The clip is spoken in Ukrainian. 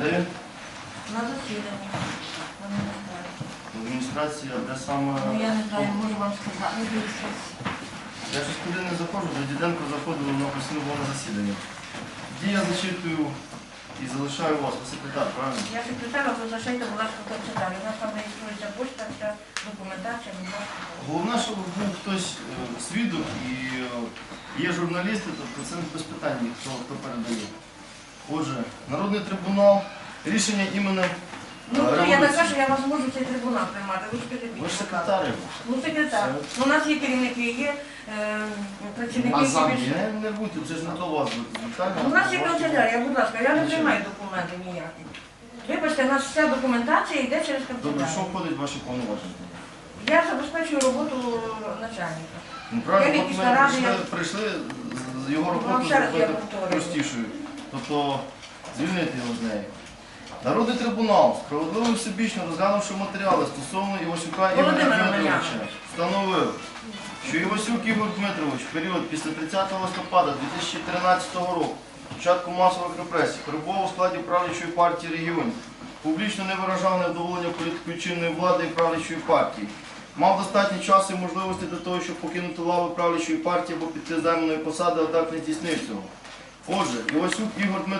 Де? На засіданні. Не знають. Адміністрація, де саме... Ну я не знаю, можу вам сказати. Дивіться. Я щось туди не заходжу, до Діденко заходив, воно постійно на засіданні. Тоді я зачитую і залишаю вас, ви секретар, правильно? Я секретаря, то зашийте, будь ласка, канцелярі. У нас там реєструється почта, вся документація, будь ласка. Головне, щоб був хтось е, свідок і е, є журналісти, тобто це без питань, хто, хто передає. Отже, Народний трибунал, рішення іменем Ну, е, я така, що я вас можу цей трибунал приймати. Ви ж Ви ж секретар. Ну, секретар. Ну, У нас є керівники, є е, працівники, А які більше. не, не будьте, це ж не до вас звертання. У нас є канцелярія, будь ласка, я не приймаю документи ніякі. Вибачте, у нас вся документація йде через Добре, що канцелярію. входить в ваші повноваження? Я забезпечую роботу начальника. Ну правильно, от ми прийшли, прийшли з- його роботу я зробити простішою. Тобто звільнити його з неї. Народний трибунал, справедливо всебічно розглянувши матеріали стосовно Івасюка Ігоря Дмитровича, встановив, що Івасюк Ігор Дмитрович в період після 30 листопада 2013 року, початку масових репресій, перебував у складі правлячої партії регіонів, публічно не виражав невдоволення політикою чинної влади і правлячої партії. Мав достатньо часу і можливості для того, щоб покинути лаву правлячої партії або піти займаної посади, однак не здійснив цього. Отже, Івасюк Ігор Дмитрович